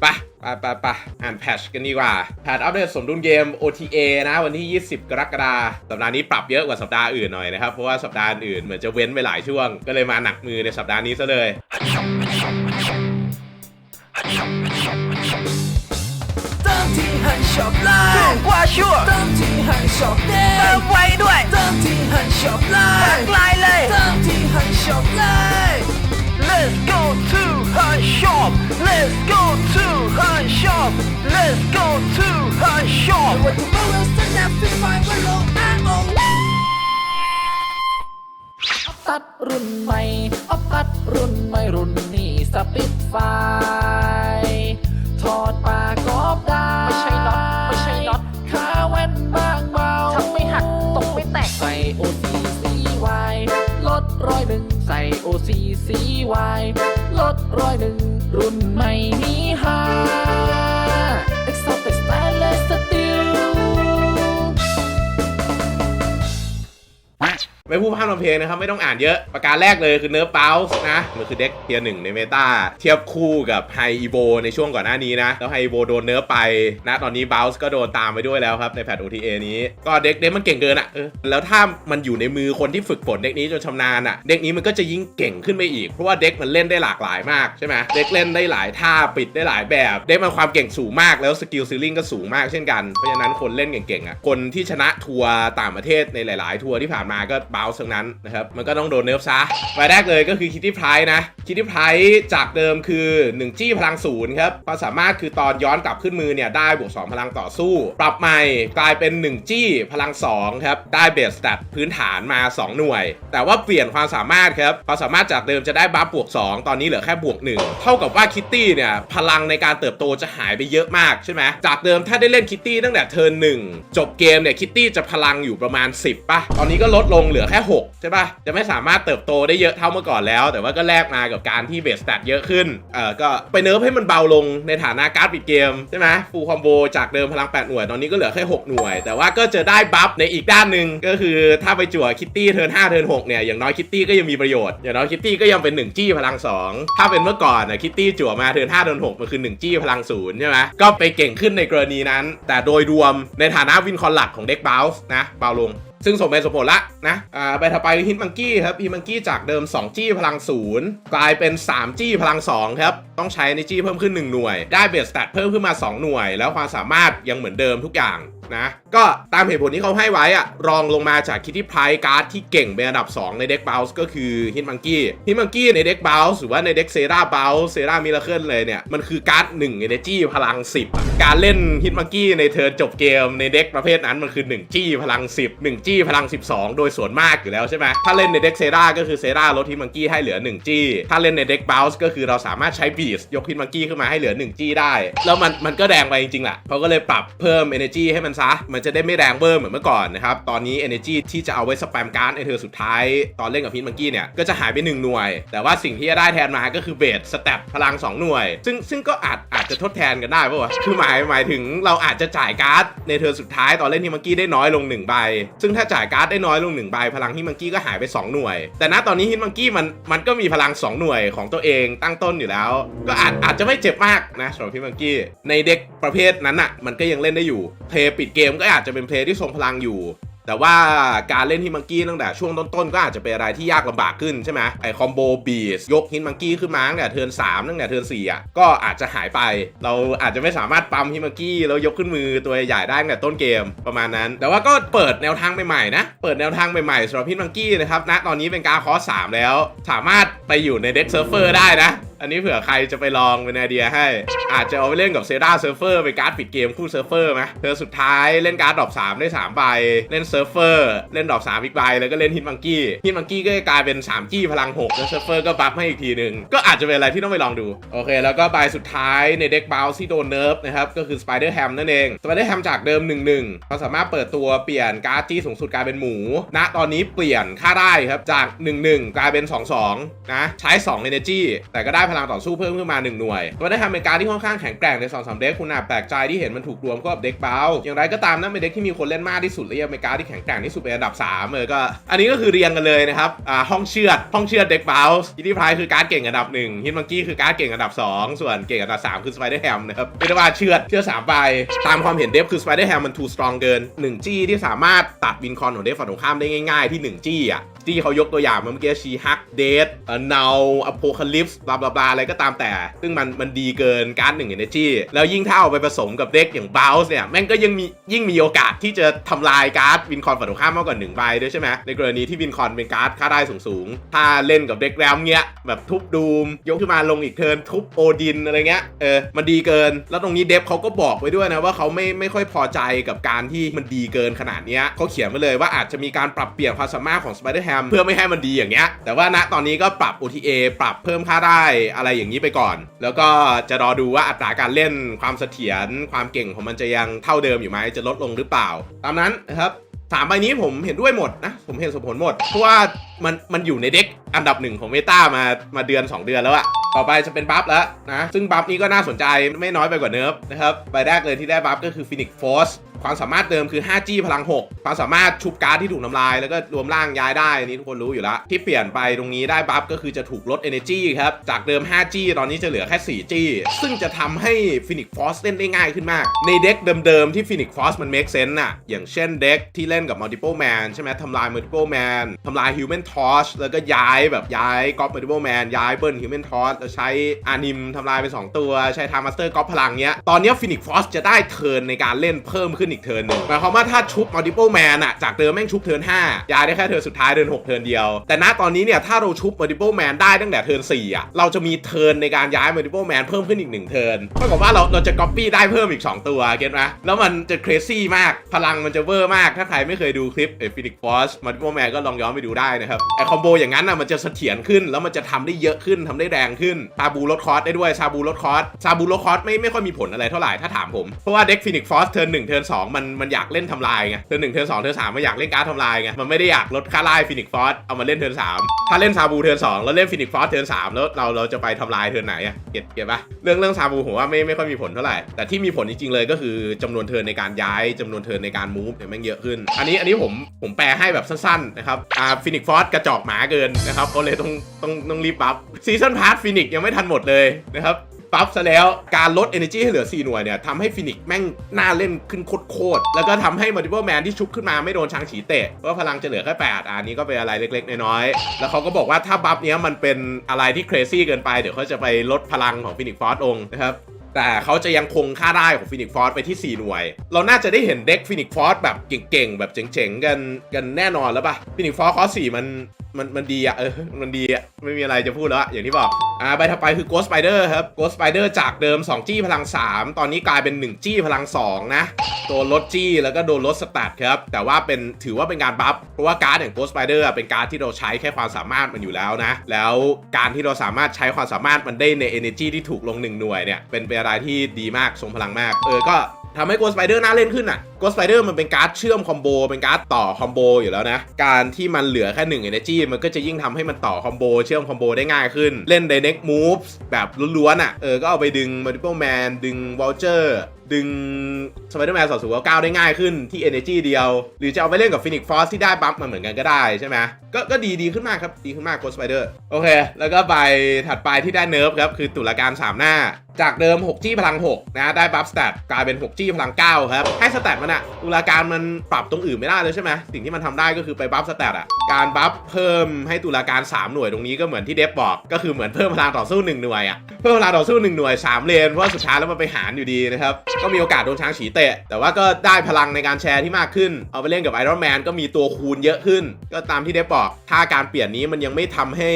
ไปไปไปไปอ่านแพทชกันดีกว่า แพทอัปเดตสมดุลเกม OTA นะ วันที่ 20 กรกฎาคมสัปดาห์นี้ปรับเยอะกว่าสัปดาห์อื่นหน่อยนะครับ เพราะว่าสัปดาห์อื่นเหมือนจะเว้นไปหลายช่วง ก็เลยมาหนักมือในสัปดาห์นี้ซะเลยเติมที่ให้ช็อปไลถูกน์กว่าชัวร์เติมที่ให้ช็อปเด้เติมไว้ด้วยเติมที่ให้ช็อปไลทักน์ไลน์เลยเติมที่ วันที่มาเวลสแนปฟรีไฟล์ว่าลงอ้างองตัดรุ่นใหม่ออฟตัดรุ่นใหม่รุ่นนี้สปิดไฟถอดปากกอบได้ไม่ใช่น็อตไม่ใช่น็อตขาแว่นบางเบาทำไม่หักตกไม่แตกใส่ OCCY ลดร้อยหนึ่งใส่ OCCY ลดร้อยหนึ่งรุ่นใหม่นี้ฮา Exotic ไม่พูดพร่ำทำเพลงนะครับ ไม่ต้องอ่านเยอะประการแรกเลยคือเนิร์ฟเบลส์นะมันคือเด็กเทียร์หนึ่งในเมตาเทียบคู่กับไฮอีโในช่วงก่อนหน้านี้นะ แล้วไฮอีโโดนเนิร์ฟไปนะตอนนี้เบลส์ก็โดนตามไปด้วยแล้วครับ ในแพท OTA นี้ ก็เด็กเด็กมันเก่งเกินอะ่ะแล้วถ้ามันอยู่ในมือคนที่ฝึกฝนเด็กนี้จนชำนาญอะ่ะเด็กนี้มันก็จะยิ่งเก่งขึ้นไปอีกเพราะว่าเด็กมันเล่นได้หลากหลายมากใช่ไหมเด็กเล่นได้หลายท่าปิดได้หลายแบบเด็กมันความเก่งสูงมากแล้วสกิลซีลิงก็สูงมากเช่นกันเพราะฉะนั้นคนเล่นเก่งๆอะคนที่ชนะทัวร์ต่างประเทศในหลาย ๆ ทัวร์ที่ผ่านมาก็บลส์ทั้งนั้นนะครับ มันก็ต้องโดนเนิร์ฟซะรายแรกเลยก็คือคิตตี้ไพร์นะ คิตตี้ไพร์จากเดิมคือ 1 จี้พลังศูนย์ครับ ความสามารถคือตอนย้อนกลับขึ้นมือเนี่ย ได้บวก 2 พลังต่อสู้ ปรับใหม่กลายเป็น 1 จี้พลัง2ครับ ได้เบสสแตทพื้นฐานมา 2 หน่วย แต่ว่าเปลี่ยนความสามารถครับ ความสามารถจากเดิมจะได้บัฟบวก 2 ตอนนี้เหลือแค่บวก 1 เท่ากับว่าคิตตี้เนี่ยพลังในการเติบโตจะหายไปเยอะมากใช่ไหมจากเดิมถ้าได้เล่นคิตตี้ตั้งแต่เทิร์นหนึ่งจบเกมเนี่ยคิตตี้จะพลังอยู่ประมาณ 10ป่ะตอนนี้ก็ลดลงเหลือแค่ 6 ใช่ป่ะ จะไม่สามารถเติบโตได้เยอะเท่าเมื่อก่อนแล้ว แต่ว่าก็แลกมากับการที่เบสสแตทเยอะขึ้น เออก็ไปเนิร์ฟให้มันเบาลงในฐานะการ์ดปิดเกม ใช่ไหมฟูลคอมโบจากเดิมพลัง 8 หน่วย ตอนนี้ก็เหลือแค่ 6 หน่วย แต่ว่าก็จะได้บัฟในอีกด้านหนึ่งก็คือถ้าไปจั่วคิตตี้เทิร์น5เทิร์น6เนี่ย อย่างน้อยคิตตี้ก็ยังมีประโยชน์ อย่างน้อยคิตตี้ก็ยังเป็น 1 จี้พลัง 2 ถ้าเป็นเมื่อก่อนนะคิตตี้จั่วมาเทิร์น5เทิร์น6มันคือ1จี้พลังศูนย์ใช่ไหมก็ไปเก่งขึ้นในกรณีนั้น แต่โดยรวมในฐานะวินคอนหลักของเด็กบลส์นะเบาลง ซึ่งสมเป็นสมผลละนะอ่าไปถัดไปฮิตมังกี้ครับฮิตมังกี้จากเดิม 2 จี้พลังศูนย์กลายเป็น 3 จี้พลัง2ครับต้องใช้ในจี้เพิ่มขึ้น 1 หน่วย ได้เบสสแตทเพิ่มขึ้นมา 2 หน่วย แล้วความสามารถยังเหมือนเดิมทุกอย่าง นะก็ตามเหตุผลที่เขาให้ไว้อะรองลงมาจากคิตตี้ไพรการ์ดที่เก่งเป็นอันดับ 2 ในเด็กบ o ลส์ก็คือฮิตมังกี้ฮิตมังกี้ในเด็กบ o ลส์หรือว่าในเด็กเซราบ o ลส์เซรามิราเคิลเลยเนี่ย มันคือการ์ด1 Energy พลัง 10 การเล่นฮิตมังกี้ในเทิร์นจบเกมในเด็กประเภทนั้นมันคือ1จี้พลัง 10 1จี้พลัง 12 โดยส่วนมากอยู่แล้วใช่ไหมถ้าเล่นในเด็กเซราก็คือเซราลดฮิตมังกี้ให้เหลือ 1 จี้ ถ้าเล่นในเด็กบ o ลส์ก็คือเราสามารถใช้บีสยกฮิตมังกี้ขึ้นมาให้เหลือ 1 จี้ได้ แล้วมันมันก็แดงไปจริงๆแหละเขาก็เลยปรับเพิ่ม Energy ให้มันซะ มันจะได้ไม่แรงเบอร์เหมือนเมื่อก่อนนะครับ ตอนนี้ Energy ที่จะเอาไว้สแปมการ์ดในเธอสุดท้าย ตอนเล่นกับฮิตมังกี้เนี่ย ก็จะหายไป 1 หน่วย แต่ว่าสิ่งที่จะได้แทนมาก็คือเบสสแตปพลัง 2 หน่วย ซึ่งซึ่งก็อาจอาจจะทดแทนกันได้ป่าวะคือหมายหมายถึงเราอาจจะจ่ายการ์ดในเธอสุดท้ายตอนเล่นฮิตมังกี้ได้น้อยลง1ใบซึ่งถ้าจ่ายการ์ดได้น้อยลง1ใบพลังฮิตมังกี้ก็หายไป 2 หน่วย แต่ณตอนนี้ฮิตมังกี้มันมันก็มีพลัง 2 หน่วยของตัวเองตั้งต้นอยู่แล้ว ก็อาจอาจจะไม่เจ็บมากนะสำหรับฮิตมังกี้ในเด็กประเภทนั้นอะมันก็ยังเล่นได้อยู่เพลย์ปิดเกมก็อาจจะเป็นเพลย์ที่ทรงพลังอยู่ แต่ว่าการเล่นฮิมังกี้ตั้งแต่ช่วงต้นๆก็อาจจะเป็นอะไรที่ยากลำบากขึ้นใช่ไหมไอคอมโบบีสยกฮิมังกี้ขึ้นมาตั้งแต่เทิร์น3ตั้งแต่เทิร์น4อะก็อาจจะหายไป เราอาจจะไม่สามารถปั๊มฮิมังกี้แล้วยกขึ้นมือตัวใหญ่ได้ตั้งแต่ต้นเกมประมาณนั้น แต่ว่าก็เปิดแนวทางใหม่ๆนะเปิดแนวทางใหม่ๆสำหรับฮิมังกี้นะครับณตอนนี้เป็นการคอร์สแล้ว สามารถไปอยู่ในเด็กเซิร์ฟเวอร์ได้นะ อันนี้เผื่อใครจะไปลองเป็นไอเดียให้ อาจจะเอาไปเล่นกับเซราเซิร์ฟเวอร์เป็นการ์ดปิดเกมคู่เซิร์ฟเวอร์ไหมเธอสุดท้ายเล่นการ์ดดรอป3ได้3ใบเล่นเซิร์ฟเวอร์เล่นดรอป3อีกใบแล้วก็เล่นฮิตมังกี้ฮิตมังกี้ก็จะกลายเป็น3จี้พลัง6แล้วเซิร์ฟเวอร์ก็บัฟให้อีกทีหนึ่งก็อาจจะเป็นอะไรที่ต้องไปลองดูโอเค แล้วก็ใบสุดท้ายในเด็กบาลที่โดนเนิร์ฟนะครับก็คือสไปเดอร์แฮมนั่นเองสไปเดอร์แฮมจากเดิม1-1เขาสามารถเปิดตัวเปลี่ยนการ์ดจี้สูงสุดกลายเป็นหมูณตอนนี้เปลี่ยนค่าได้ครับจาก 1-1 กลายเป็น 2-2นะใช้2 Energy แต่ก็ได้พลังต่อสู้เพิ่มขึ้นมา 1 หน่วยตัวได้ทำเป็นการที่ค่อนข้างแข็งแกร่งใน2อสเด็กคุณอาจแปลกใจที่เห็นมันถูกรวมก็กับเด็กเบาอย่างไรก็ตามนั่นเป็นเด็กที่มีคนเล่นมากที่สุดและยังเป็นการที่แข็งแกร่งที่สุดเป็นอันดับ3เลยก็ อันนี้ก็คือเรียงกันเลยนะครับอ่าห้องเชือดห้องเชือดเด็กเบาอีที่พายคือการดเก่งอันดับ1ฮิตมังกี้คือการดเก่งอันดับ 2 ส่วนเก่งอันดับ 3 คือสไปเดอร์แฮมนะครับเรียกว่าเชือดเชือดสามใบตามความเห็นเดฟคือสไปเดอร์แฮมมัน too strong เกิน1จี้ที่สามารถตัดวินคอนของเดฟฝั่งตรงข้ามได้ง่ายๆที่1จี้อะที่เขายกตัวอย่างมาเมื่อกี้ชีฮักเดทเนาอโพคาลิปส์บลาบลาบลาอะไรก็ตามแต่ ซึ่งมันมันดีเกินการ์ดหนึ่งเอเนจีแล้วยิ่งถ้าเอาไปผสมกับเด็กอย่างบ o ลส์เนี่ย แม่งก็ยังมียิ่งมีโอกาสที่จะทำลายการ์ดวินคอนฝั่งตรงข้ามมากกว่าหนึ่งใบด้วยใช่ไหมในกรณีที่วินคอนเป็นการ์ดค่าได้สูงๆถ้าเล่นกับเด็กแรมเงี้ยแบบทุบดูมยกขึ้นมาลงอีกเทิร์นทุบโอดินอะไรเงี้ยเออมันดีเกิน แล้วตรงนี้เดฟเขาก็บอกไว้ด้วยนะว่าเขาไม่ไม่ค่อยพอใจกับการที่มันดีเกินขนาดเนี้ยเขาเขียนไว้เลยว่าอาจจะมีการปรับเปลี่ยนความสามารถของ Spider-Ham เเพื่อไม่ให้มันดีอย่างเงี้ย แต่ว่าณตอนนี้ก็ปรับ OTA ปรับเพิ่มค่าได้อะไรอย่างนี้ไปก่อน แล้วก็จะรอดูว่าอัตราการเล่นความเสถียรความเก่งของมันจะยังเท่าเดิมอยู่ไหมจะลดลงหรือเปล่า ตามนั้นนะครับสามใบนี้ผมเห็นด้วยหมดนะ ผมเห็นสมผลหมด เพราะว่ามันมันอยู่ในเด็กอันดับหนึ่งของเมตามามาเดือน 2 เดือนแล้วอะต่อไปจะเป็นบัฟแล้วนะ ซึ่งบัฟนี้ก็น่าสนใจไม่น้อยไปกว่าเนิร์ฟนะครับใบแรกเลยที่ได้บัฟก็คือฟินิกฟอส ความสามารถเดิมคือ 5G พลัง 6 ความสามารถชุบการ์ดที่ถูกน้ำลาย แล้วก็รวมร่างย้ายได้อันนี้ทุกคนรู้อยู่แล้ว ที่เปลี่ยนไปตรงนี้ได้บัฟก็คือจะถูกลด Energy ครับ จากเดิม 5G ตอนนี้จะเหลือแค่ 4G ซึ่งจะทำให้ Phoenix Force เล่นได้ง่ายขึ้นมาก ในเด็กเดิมๆที่ Phoenix Force มัน make sense น่ะอย่างเช่นเด็กที่เล่นกับ Multiple Man ใช่ไหมทำลาย Multiple Man ทำลาย Human Torch แล้วก็ย้ายแบบย้ายก๊อป Multiple Man ย้ายเบิ้ล Human Torch แล้วใช้อานิมทำลายไป2ตัวใช้ Time Master ก๊อปพลังเนี้ยตอนนี้ Phoenix Force จะได้เทิร์นในการเล่นเพิ่มขึ้นอีกเทิร์นหนึ่งหมายความว่าถ้าชุบ Multiple Man อะจากเดิมแม่งชุบเทิร์น5ย้ายได้แค่เทิร์นสุดท้ายเทิร์น6เทิร์นเดียว แต่ณตอนนี้เนี่ยถ้าเราชุบ Multiple Man ได้ตั้งแต่เทิร์น4อะเราจะมีเทิร์นในการย้าย Multiple Man เพิ่มขึ้นอีกหนึ่งเทิร์นเท่ากับว่าเราเราจะ copy ได้เพิ่มอีก 2 ตัวเก็ตไหมแล้วมันจะ crazy มากพลังมันจะเวอร์มากถ้าใครไม่เคยดูคลิปเอฟินิกฟอสมัลติโ e แมนก็ลองย้อนไปดูได้นะครับไอคอมโบอย่างนั้นอะมันจะเสถียรขึ้นแล้วมันจะทำได้เยอะขึ้นทำได้แรงขึ้นซาบูลดคอสได้ด้วยซาบูลดคอสซาบูลดคอสไม่ไม่ค่อยมีผลอะไรเท่าไหร่ถ้าถามผม เพราะว่าเด็กฟินิกฟอสเทิร์นหนึ่งเทิร์นสองมันมันอยากเล่นทำลายไงเทิร์นหนึ่งเทิร์นสองเทิร์นสามมันอยากเล่นการ์ดทำลายไงมันไม่ได้อยากลดค่าไล่ฟินิกฟอสเอามาเล่นเทิร์นสามถ้าเล่นซาบูเทิร์นสองแล้วเล่นฟินิกฟอสเทิร์นสามแล้วเราเราจะไปทำลายเทิร์นไหนอะเก็ตเก็ตปะเรื่องเรื่องซาบูผมว่าไม่ไม่ค่อยมีผลเท่าไหร่แต่ที่มีผลจริงๆเลยก็คือจำนวนเทิร์นในการย้ายจำนวนเทิร์นในการมูฟเนี่ยแม่งเยอะขึ้น อันนี้อันนี้ผมผมแปลให้แบบสั้นๆนะครับอ่าฟินิกฟอสกระจอกหมาเกินนะครับก็เลยต้องต้องต้องรีบปั๊บซีซันพาร์ทฟินิกยังไม่ทันหมดเลยนะครับ ปั๊บซะแล้วการลด Energy ให้เหลือ 4 หน่วยเนี่ยทำให้ฟินิกแม่งน่าเล่นขึ้นโคตรๆแล้วก็ทำให้ Multiple Man ที่ชุบขึ้นมาไม่โดนช้างฉีเตะเพราะพลังจะเหลือแค่8อันนี้ก็เป็นอะไรเล็กๆ น้อยๆ แล้วเขาก็บอกว่าถ้าบัฟเนี้ยมันเป็นอะไรที่ crazy เกินไปเดี๋ยวเขาจะไปลดพลังของฟินิกฟอสองนะครับแต่เขาจะยังคงค่าได้ของฟินิกฟอร์ไปที่ 4 หน่วย เราน่าจะได้เห็นเด็กฟินิกฟอร์แบบเก่งๆ แบบเจ๋งๆ กันกันแน่นอนแล้วปะฟินิกฟอร์คอสสี่มัน มันมันดีอะเออ มันดีอะไม่มีอะไรจะพูดแล้วอะอย่างที่บอก อ่าใบถัดไปคือ Ghost Spider ครับ Ghost Spider จากเดิม 2 จี้พลัง 3 ตอนนี้กลายเป็น 1 จี้พลัง 2 นะโดนลดจี้แล้วก็โดนลดสแตทครับ แต่ว่าเป็นถือว่าเป็นการบัฟ เพราะว่าการ์ดอย่าง Ghost Spider เป็นการ์ดที่เราใช้แค่ความสามารถมันอยู่แล้วนะ แล้วการที่เราสามารถใช้ความสามารถมันได้ใน energy ที่ถูกลง 1 หน่วยเนี่ย เป็นเป็นอะไรที่ดีมากทรงพลังมาก เออก็ ทำให้ Ghost Spider น่าเล่นขึ้นอะ Ghost Spider มันเป็นการ์ดเชื่อมคอมโบเป็นการ์ดต่อคอมโบอยู่แล้วนะ การที่มันเหลือแค่1 energy มันก็จะยิ่งทำให้มันต่อคอมโบเชื่อมคอมโบได้ง่ายขึ้น เล่น direct moves แบบล้วนๆอะเออก็เอาไปดึง multiple man ดึง voucher ดึง Spider-Man 2 0 9ได้ง่ายขึ้นที่ Energy เดียว หรือจะเอาไปเล่นกับ Phoenix Force ที่ได้บัฟมาเหมือนกันก็ได้ใช่ไหมก็ก็ดีดีขึ้นมากครับ ดีขึ้นมาก Ghost Spider โอเค แล้วก็ใบถัดไปที่ได้เนิร์ฟครับ คือตุลาการ 3 หน้าจากเดิม 6 จี้พลัง 6 นะ ได้บัฟสเตตกลายเป็น 6 จี้พลัง 9 ครับ ให้สเตตมันอะตุลาการมันปรับตรงอื่นไม่ได้เลยใช่ไหมสิ่งที่มันทำได้ก็คือไปบัฟสเตตอะการบัฟเพิ่มให้ตุลาการ 3 หน่วยตรงนี้ก็เหมือนที่เดฟบอก ก็คือเหมือนเพิ่มพลังต่อสู้ 1 หน่วยอะเพิ่มพลังต่อสู้ 1 หน่วย 3 เลน เพราะสุดท้ายแล้วมันไปหารอยู่ดีนะครับ ก็มีโอกาสโดนช้างฉีเตะ แต่ว่าก็ได้พลังในการแชร์ที่มากขึ้น เอาไปเล่นกับไอรอนแมนก็มีตัวคูณเยอะขึ้น ก็ตามที่เดฟบอก ถ้าการเปลี่ยนนี้มันยังไม่ทำให้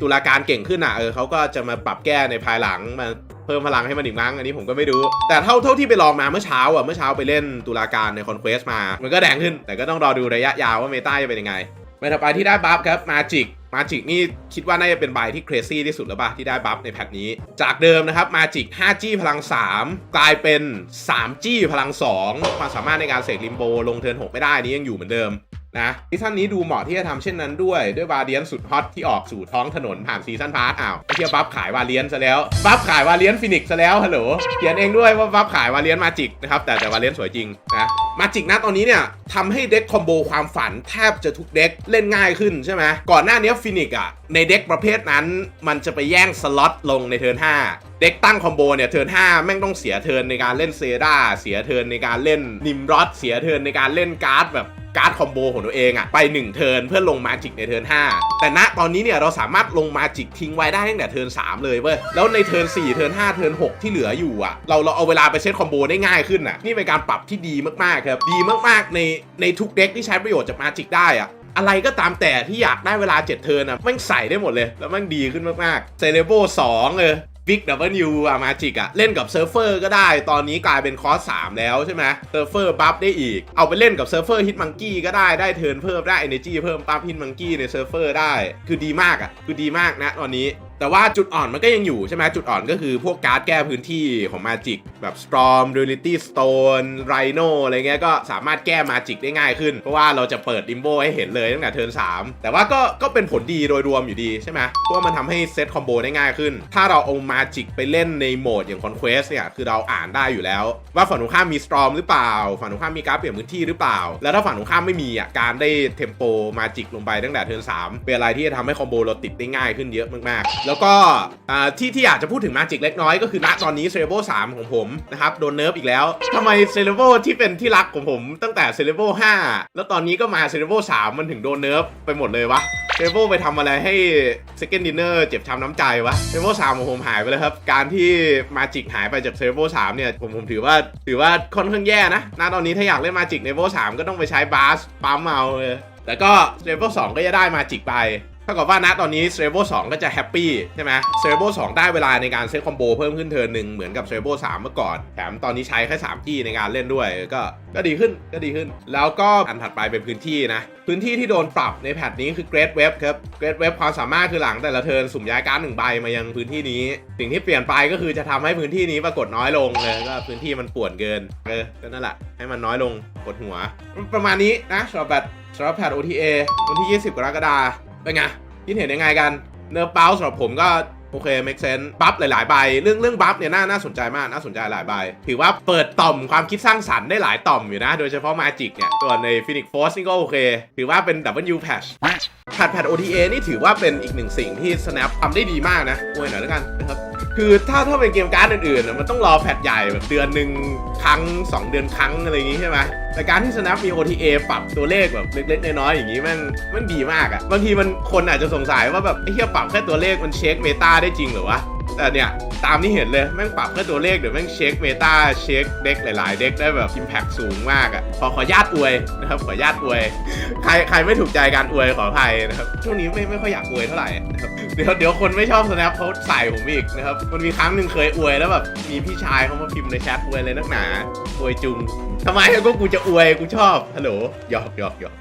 ตุลาการเก่งขึ้นอะเออเขาก็จะมาปรับแก้ในภายหลังมาเพิ่มพลังให้มันอีกมั้งอันนี้ผมก็ไม่รู้ แต่เท่าเท่าที่ไปลองมาเมื่อเช้าอะเมื่อเช้าไปเล่นตุลาการในคอนเควสมา มันก็แดงขึ้น แต่ก็ต้องรอดูระยะยาวว่าเมตาจะเป็นยังไงใบถัดไปที่ได้บัฟครับมาจิกมาจิกนี่คิดว่าน่าจะเป็นใบที่ crazy ที่สุดแล้วป่ะที่ได้บัฟในแพทนี้ จากเดิมนะครับมาจิก 5G พลัง 3 กลายเป็น 3G พลัง 2 ความสามารถในการเสกลิมโบลงเทิร์น6ไม่ได้นี้ยังอยู่เหมือนเดิม นะซีซั่นนี้ดูเหมาะที่จะทำเช่นนั้นด้วย ด้วยวาเลียนสุดฮอตที่ออกสู่ท้องถนนผ่านซีซั่นพาร์ทอ้าวไอเทียบัฟขายวาเลียนซะแล้ว บัฟขายวาเลียนฟินิกซ์ซะแล้วฮัลโหลเขียนเองด้วยว่าบัฟขายวาเลียนมาจิกนะครับแต่แต่วาเลียนสวยจริงนะมาจิกนะตอนนี้เนี่ยทำให้เด็กคอมโบความฝันแทบจะทุกเด็กเล่นง่ายขึ้นใช่ไหมก่อนหน้านี้ฟินิกอะในเด็กประเภทนั้น มันจะไปแย่งสล็อตลงในเทิร์น5เด็กตั้งคอมโบเนี่ยเทิร์น5แม่งต้องเสียเทิร์นในการเล่นเซดาเสียเทิร์นในการเล่นนิมรอดเสียเทิร์นในการเล่นการ์ดแบบ การ์ดคอมโบของตัวเองอะไป 1 เทิร์นเพื่อลงมาจิกในเทิร์น5 แต่ณตอนนี้เนี่ยเราสามารถลงมาจิกทิ้งไว้ได้ตั้งแต่เทิร์น3 เลยเว้ยแล้วในเทิร์น4เทิร์น5เทิร์น6 ที่เหลืออยู่อะเราเราเอาเวลาไปเซตคอมโบได้ง่ายขึ้นอะนี่เป็นการปรับที่ดีมากๆครับดีมากๆในในทุกเด็กที่ใช้ประโยชน์จากมาจิกได้อะอะไรก็ตามแต่ที่อยากได้เวลา 7 เทิร์นอะแม่งใส่ได้หมดเลย แล้วแม่งดีขึ้นมากๆเซเลโบ2เออ บิ๊กดับเบิลยูอะมาจิกอะเล่นกับเซิร์ฟเฟอร์ก็ได้ ตอนนี้กลายเป็นคอร์ส3แล้วใช่ไหมเซิร์ฟเฟอร์บัฟได้อีก เอาไปเล่นกับเซิร์ฟเฟอร์ฮิตมังกี้ก็ได้ ได้เทิร์นเพิ่มได้เอเนจีเพิ่มปั๊บฮิตมังกี้ในเซิร์ฟเฟอร์ได้ คือดีมากอะคือดีมากนะตอนนี้ แต่ว่าจุดอ่อนมันก็ยังอยู่ใช่ไหมจุดอ่อนก็คือพวกการ์ดแก้พื้นที่ของมาจิกแบบ Storm Duality Stone Rhino อะไรเงี้ยก็สามารถแก้มาจิกได้ง่ายขึ้น เพราะว่าเราจะเปิดดิมโบให้เห็นเลยตั้งแต่เทิร์น3 แต่ว่าก็ก็เป็นผลดีโดยรวมอยู่ดีใช่ไหมเพราะว่ามันทำให้เซตคอมโบได้ง่ายขึ้น ถ้าเราเอามาจิกไปเล่นในโหมดอย่าง Conquest เนี่ยคือเราอ่านได้อยู่แล้ว ว่าฝั่งตรงข้ามมี Storm หรือเปล่า ฝั่งตรงข้ามมีการ์ดเปลี่ยนพื้นที่หรือเปล่า แล้วถ้าฝั่งตรงข้ามไม่มีอะการได้เทมโปมาจิกลงไปตั้งแต่เทิร์น3เป็นอะไรที่จะทำให้คอมโบเราติดได้ง่ายขึ้นเยอะมากๆแล้วก็ที่ที่อยากจะพูดถึงมาจิกเล็กน้อยก็คือณตอนนี้เซเลโบ3ของผมนะครับโดนเนิร์ฟอีกแล้วทำไมเซเลโบที่เป็นที่รักของผมตั้งแต่เซเลโบ5แล้วตอนนี้ก็มาเซเลโบ3มันถึงโดนเนิร์ฟไปหมดเลยวะเซเลโบไปทำอะไรให้ Second Dinner เจ็บช้ำน้ำใจวะเซเลโบ3ของผมหายไปเลยครับ การที่มาจิกหายไปจากเซเลโบ3เนี่ยผมผมถือว่าถือว่าค่อนข้างแย่นะณตอนนี้ถ้าอยากเล่นมาจิกในโบ3ก็ต้องไปใช้บาสปั๊มเอาเลยแต่ก็เซเลโบ2ก็จะได้มาจิกไป ท่ากับว่านะตอนนี้เซเบ r 2ก็จะแฮปปี้ใช่ไหมเซเบ r 2ได้เวลาในการเซตคอมโบเพิ่มขึ้นเทิร์นหนึ่งเหมือนกับเซเบ r 3เมื่อก่อน แถมตอนนี้ใช้แค่3ที่ในการเล่นด้วยก็ก็ดีขึ้นก็ดีขึ้น แล้วก็อันถัดไปเป็นพื้นที่นะพื้นที่ที่โดนปรับในแพทนี้คือ Great Web ครับ Great Web ความสามารถคือหลังแต่ละเทิร์นสุ่มย้ายการ์ดหนึ่งใบมายังพื้นที่นี้ สิ่งที่เปลี่ยนไปก็คือจะทำให้พื้นที่นี้ปรากฏน้อยลงเลยก็พื้นที่มันป่วนเกินเออก็นั่นแหละให้มันน้อยลงปวดหัว ประมาณนี้นะสำหรับแบตสำหรับแพท OTA วันที่ 20 กรกฎาคม เป็นไงคิดเห็นยังไงกัน เนื้อเป้าสำหรับผมก็โอเค make sense บัฟหลาย ๆ ใบ เรื่องเรื่องบัฟเนี่ยน่าน่าสนใจมาก น่าสนใจหลายใบ ถือว่าเปิดต่อมความคิดสร้างสรรค์ได้หลายต่อมอยู่นะ โดยเฉพาะมาจิกเนี่ย ส่วนในฟินิกฟอร์สนี่ก็โอเค ถือว่าเป็น W patch แพทแพท OTA นี่ถือว่าเป็นอีกหนึ่งสิ่งที่ Snap ทำได้ดีมากนะอวยหน่อยแล้วกันนะครับ คือถ้าถ้าเป็นเกมการ์ดอื่นๆ มันต้องรอแพทใหญ่แบบเดือนหนึ่งครั้ง 2 เดือนครั้งอะไรอย่างงี้ใช่ไหมแต่การที่ Snap มี OTA ปรับตัวเลขแบบเล็กๆ น้อยๆ อย่างงี้มันมันดีมากอะบางทีมันคนอาจจะสงสัยว่าแบบไอ้เหี้ยปรับแค่ตัวเลขมันเช็คเมตาได้จริงหรอวะ แต่เนี่ยตามที่เห็นเลยแม่งปรับแค่ตัวเลขเดี๋ยวแม่งเช็คเมตาเช็คเด็กหลายๆ เด็กได้แบบ Impact สูงมากอะขอขอญาตอวยนะครับขอญาตอวย ใครใครไม่ถูกใจการอวยขออภัยนะครับช่วงนี้ไม่ไม่ค่อยอยากอวยเท่าไหร่นะครับเดี๋ยวเดี๋ยวคนไม่ชอบ snap เขาใส่ผมอีกนะครับมันมีครั้งหนึ่งเคยอวยแล้วแบบมีพี่ชายเขามาพิมพ์ในแชทอวยเลยนักหนาอวยจุงทำไมก็กูจะอวยกูชอบฮัลโหลหยอกหยอกหยอก